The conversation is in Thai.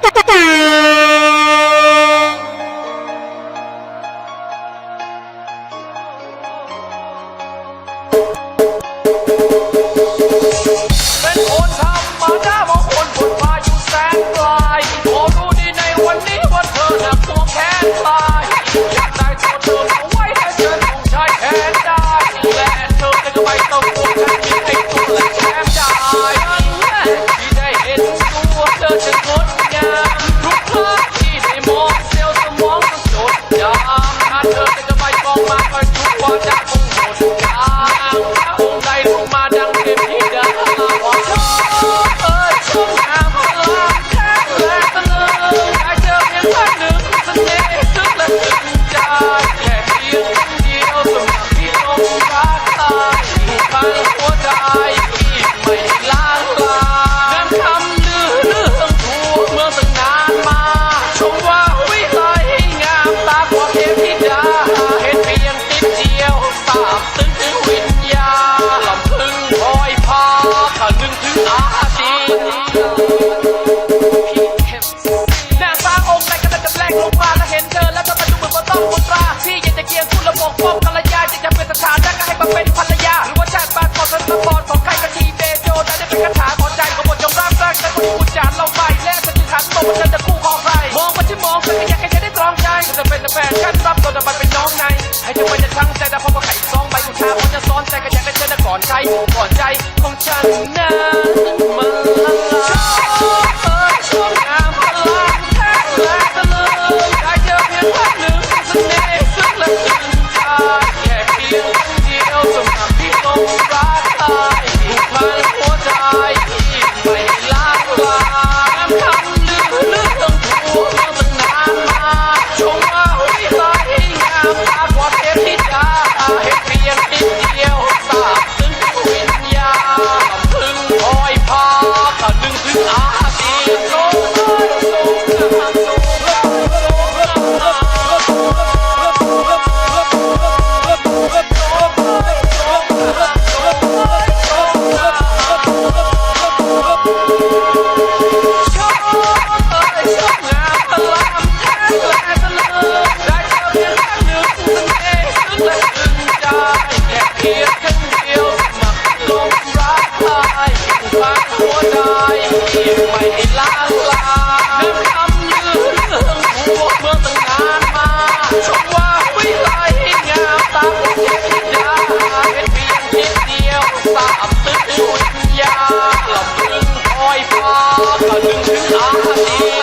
เป็นคนไทย จะซ้อนใจกันอยากได้เธอนก่อนใครก่อนใจของฉันนะมา Ah! ล้างลาเดินคำยืนเรื่องวเมืองตั้งนานมชมว่าวิไลงามตามเทพธิดาเป็นเพียงนิดเดียวสามตึกวิญญาลำพึงคอยพากระดึงถึงอาดี